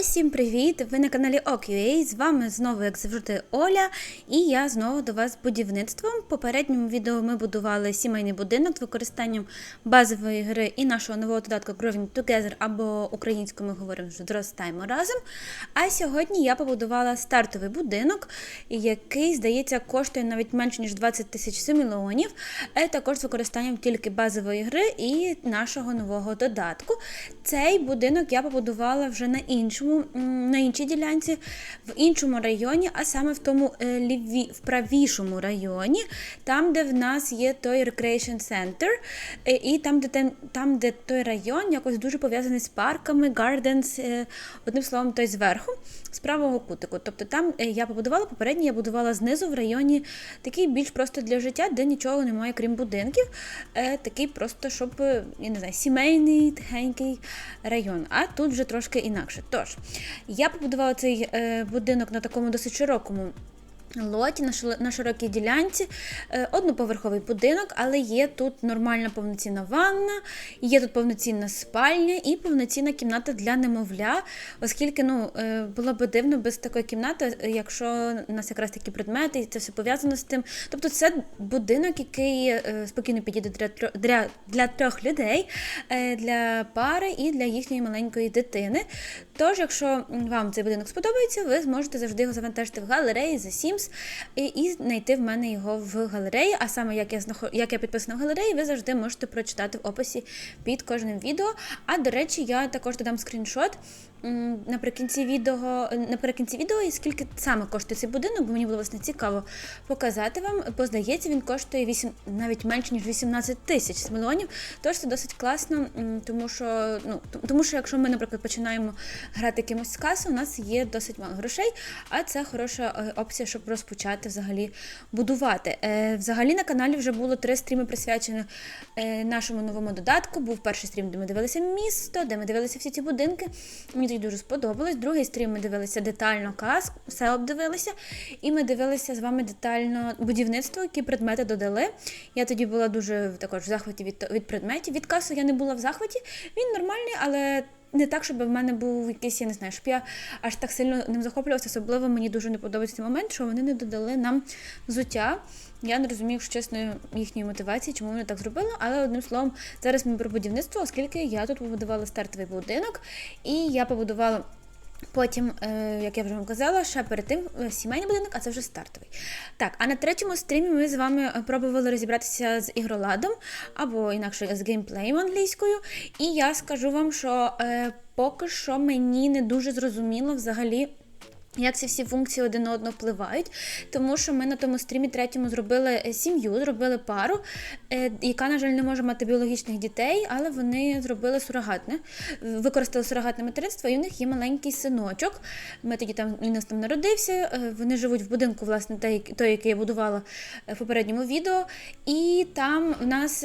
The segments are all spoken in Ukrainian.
Усім привіт! Ви на каналі OKUA, з вами знову, як завжди, Оля, і я знову до вас з будівництвом. В попередньому відео ми будували сімейний будинок з використанням базової гри і нашого нового додатку Growing Together, або українською ми говоримо що зростаємо разом. А сьогодні я побудувала стартовий будинок, який, здається, коштує навіть менше ніж 20 тисяч мільйонів. Е, Також з використанням тільки базової гри і нашого нового додатку. Цей будинок я побудувала вже на іншому, м, на іншій ділянці, в іншому районі, а саме в тому е, ліві, в правішому районі, там, де в нас є той Recreation Center, е, і там, де там, де той район якось дуже пов'язаний з парками, gardens, е, одним словом, той зверху, з правого кутику. Тобто там я побудувала попередній, я будувала знизу в районі такий більш просто для життя, де нічого немає, крім будинків. Такий просто, щоб я не знаю, сімейний, тихенький район. А тут вже трошки інакше. Тож, я побудувала цей е, будинок на такому досить широкому. Лоті на широкій ділянці Е, одноповерховий будинок, але є тут нормальна повноцінна ванна, є тут повноцінна спальня і повноцінна кімната для немовля, оскільки ну, е, було б дивно без такої кімнати, якщо у нас якраз такі предмети, і це все пов'язано з тим. Тобто це будинок, який спокійно підійде для, для, для трьох людей, для пари і для їхньої маленької дитини. Тож, якщо вам цей будинок сподобається, ви зможете завжди його завантажити в галереї The Sims і, і знайти в мене його в галереї. А саме як я знахо- як я підписана в галереї, ви завжди можете прочитати в описі під кожним відео. А до речі, я також додам скріншот. Наприкінці відео, наприкінці відео, і скільки саме коштує цей будинок, бо мені було власне цікаво показати вам. Бо здається, він коштує 8, навіть менше ніж 18 тисяч мільйонів. Тож це досить класно, тому що ну тому що якщо ми, наприклад, починаємо грати якимось з каси, у нас є досить мало грошей, а це хороша е, опція, щоб розпочати взагалі будувати. Е, Взагалі на каналі вже було три стріми присвячені е, нашому новому додатку. Був перший стрім, де ми дивилися місто, де ми дивилися всі ці будинки. Мені тоді дуже сподобалось. Другий стрім ми дивилися детально кас, все обдивилися. І ми дивилися з вами детально будівництво, які предмети додали. Я тоді була дуже також в захваті від, від предметів. Від касу я не була в захваті. Він нормальний, але. Не так, щоб в мене був якийсь, я не знаю, щоб я аж так сильно ним захоплювалася. Особливо мені дуже не подобається момент, що вони не додали нам взуття. Я не розумію, що чесно, їхньої мотивації, чому вони так зробили. Але одним словом, зараз ми про будівництво, оскільки я тут побудувала стартовий будинок, і я побудувала. Потім, е, як я вже вам казала, ще перед тим е, сімейний будинок, а це вже стартовий. Так, а на третьому стрімі ми з вами е, пробували розібратися з ігроладом, або інакше з геймплеєм англійською. І я скажу вам, що поки що мені не дуже зрозуміло взагалі. Як ці всі функції один на одного впливають, тому що ми на тому стрімі третьому зробили е, сім'ю, зробили пару, е, яка, на жаль, не може мати біологічних дітей, але вони зробили сурогатне, використали сурогатне материнство, і в них є маленький синочок. Ми тоді там він нас там народився. е, Вони живуть в будинку, власне, той, який я будувала в попередньому відео. І там в нас,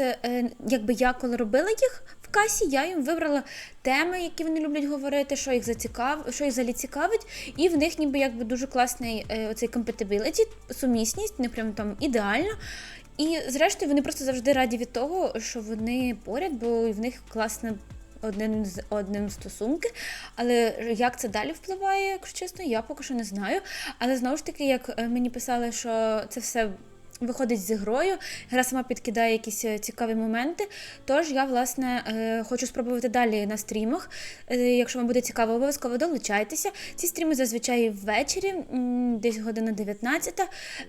якби я коли робила їх. Касі я їм вибрала теми, які вони люблять говорити, що їх зацікав, що їх взагалі цікавить, і в них ніби якби дуже класний е, оцей compatibility, сумісність, не прям там ідеально. І зрештою вони просто завжди раді від того, що вони поряд, бо в них класне один з одним стосунки. Але як це далі впливає, якщо чесно, я поки що не знаю. Але знову ж таки, як е, мені писали, що це все виходить з грою, гра сама підкидає якісь е, цікаві моменти. Тож я, власне, е, хочу спробувати далі на стрімах. Е, Якщо вам буде цікаво, обов'язково долучайтеся. Ці стріми зазвичай ввечері, десь година 19.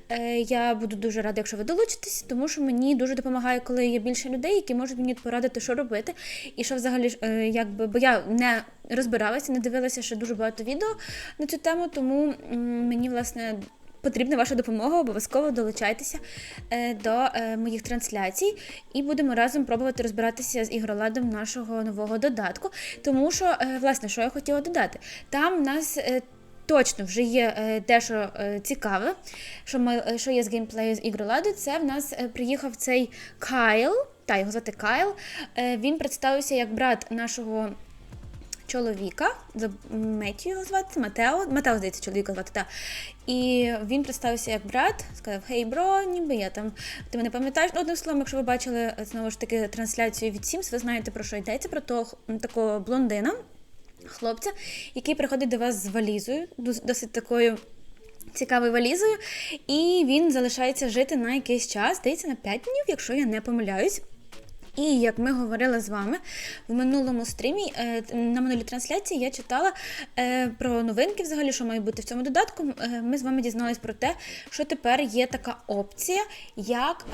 Е, Я буду дуже рада, якщо ви долучитесь, тому що мені дуже допомагає, коли є більше людей, які можуть мені порадити, що робити. І що взагалі якби, бо я не розбиралася, не дивилася ще дуже багато відео на цю тему, тому мені, власне, потрібна ваша допомога, обов'язково долучайтеся е, до е, моїх трансляцій, і будемо разом пробувати розбиратися з ігроладом нашого нового додатку. Тому що, е, власне, що я хотіла додати, там в нас. Точно вже є е, дещо е, цікаве, що ми що є з геймплею з ігроладу. Це в нас приїхав цей Кайл, та його звати Кайл. Він представився як брат нашого чоловіка, Меттю його звати, Матео. Матео, здається, чоловіка звати, так. І він представився як брат, сказав: Хей, бро, ніби я там. Ти мене пам'ятаєш? Одним словом, якщо ви бачили е, знову ж таки трансляцію від Sims, ви знаєте про що йдеться, про того такого блондина. хлопця, який приходить до вас з валізою, досить такою. Цікавою валізою, і він залишається жити на якийсь час, здається, на 5 днів, якщо я не помиляюсь. І як ми говорили з вами в минулому стрімі, е, на минулій трансляції я читала е, про новинки, взагалі, що має бути в цьому додатку. Е, Ми з вами дізналися про те, що тепер є така опція, як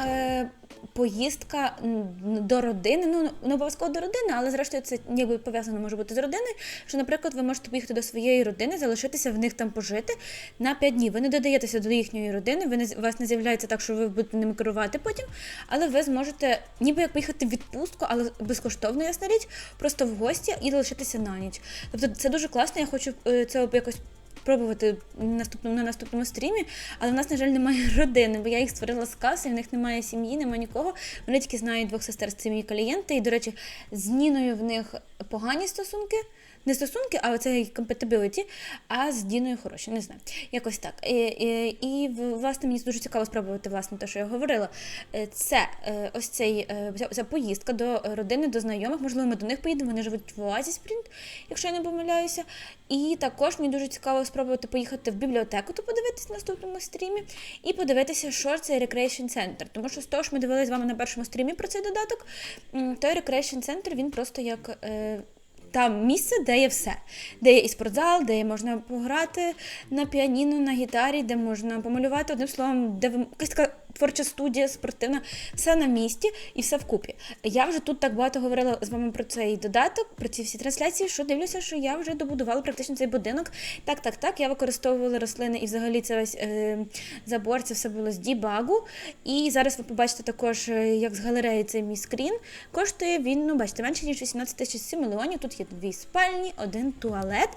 поїздка до родини. Ну, не обов'язково до родини, але зрештою це якби пов'язано може бути з родиною. Що, наприклад, ви можете поїхати до своєї родини, залишитися в них там пожити на 5 днів. Ви не додаєтеся до їхньої родини, ви не вас не з'являється так, що ви будете ними керувати потім, але ви зможете ніби як поїхати відпустку, але безкоштовно, ясна річ, просто в гості і залишитися на ніч. Тобто це дуже класно. Я хочу е, це якось. Пробувати наступному на наступному стрімі, але в нас, на жаль, немає родини, бо я їх створила з каси, в них немає сім'ї, немає нікого. Вони тільки знають двох сестер, це мої клієнти. І, до речі, з Ніною в них погані стосунки. Не стосунки, а оце compatibility, а з Діною хороші, не знаю. Якось так. І, і, і власне мені дуже цікаво спробувати власне те, що я говорила. Е, Це е, ось цей е, ця, поїздка до родини, до знайомих. Можливо, ми до них поїдемо. Вони живуть в Оазі Спрінт, якщо я не помиляюся. І також мені дуже цікаво спробувати поїхати в бібліотеку, то подивитись на наступному стрімі, і подивитися, що це Recreation Center. Тому що з того, що ми дивилися з вами на першому стрімі про цей додаток, той Recreation Center, він просто як. Там місце, де є все, де є і спортзал, де можна пограти на піаніно, на гітарі, де можна помалювати одним словом, де якась така творча студія, спортивна, все на місці і все вкупі. Я вже тут так багато говорила з вами про цей додаток, про ці всі трансляції, що дивлюся, що я вже добудувала практично цей будинок. Так, так, так. Я використовувала рослини і взагалі це весь е, забор, це все було з дібагу. І зараз ви побачите також, е, як з галереї цей мій скрін. Коштує він, ну бачите, менше ніж 18 тисяч 7 мільйонів. Тут є дві спальні, один туалет.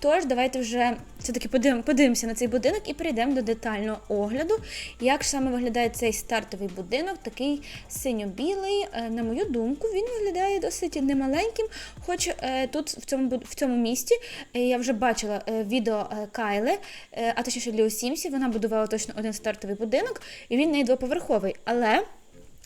Тож давайте вже все-таки подивимо, подивимося на цей будинок і перейдемо до детального огляду, як саме виглядає цей стартовий будинок, такий синьо-білий. Е, На мою думку, він виглядає досить немаленьким. Хоч е, тут в цьому в цьому місті е, я вже бачила відео Кайли, а точніше Ліо Сімсі. Вона будувала точно один стартовий будинок, і він не двоповерховий. Але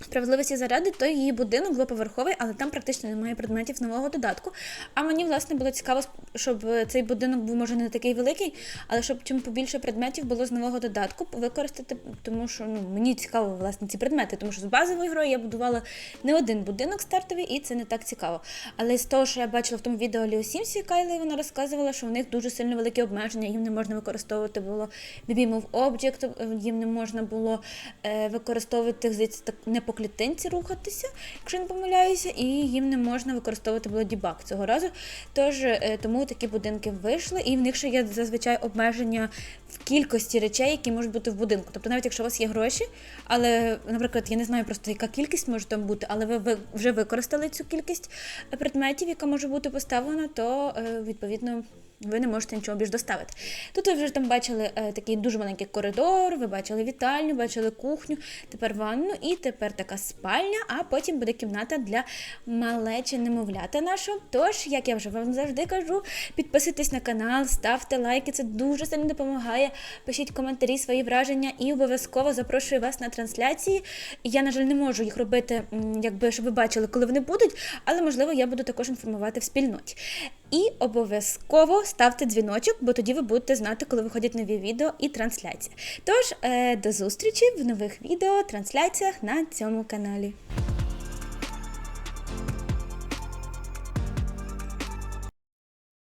Справедливості заради, то її будинок двоповерховий, але там практично немає предметів нового додатку. А мені, власне, було цікаво, щоб цей будинок був, може, не такий великий, але щоб чим побільше предметів було з нового додатку використати, тому що ну, мені цікаво, власне, ці предмети, тому що з базовою грою я будувала не один будинок стартовий, і це не так цікаво. Але з того, що я бачила в тому відео Ліо Сімсі Кайли, вона розказувала, що в них дуже сильно великі обмеження, їм не можна використовувати було BB Move їм не можна було е, використовувати здається, так не по клітинці рухатися, якщо не помиляюся, і їм не можна використовувати було цього разу. Тож е, тому такі будинки вийшли, і в них ще є зазвичай обмеження в кількості речей, які можуть бути в будинку. Тобто, навіть якщо у вас є гроші, але, наприклад, я не знаю просто, яка кількість може там бути, але ви, вже використали цю кількість предметів, яка може бути поставлена, то е, відповідно. Ви не можете нічого більш доставити. Тут ви вже там бачили е, такий дуже маленький коридор, ви бачили вітальню, бачили кухню, тепер ванну і тепер така спальня, а потім буде кімната для малечі немовлята нашого. Тож, як я вже вам завжди кажу, підписуйтесь на канал, ставте лайки, це дуже сильно допомагає. Пишіть коментарі, свої враження і обов'язково запрошую вас на трансляції. Я, на жаль, не можу їх робити, якби щоб ви бачили, коли вони будуть, але можливо я буду також інформувати в спільноті. І обов'язково ставте дзвіночок, бо тоді ви будете знати, коли виходять нові відео і трансляції. Тож, е, до зустрічі в нових відео, трансляціях на цьому каналі.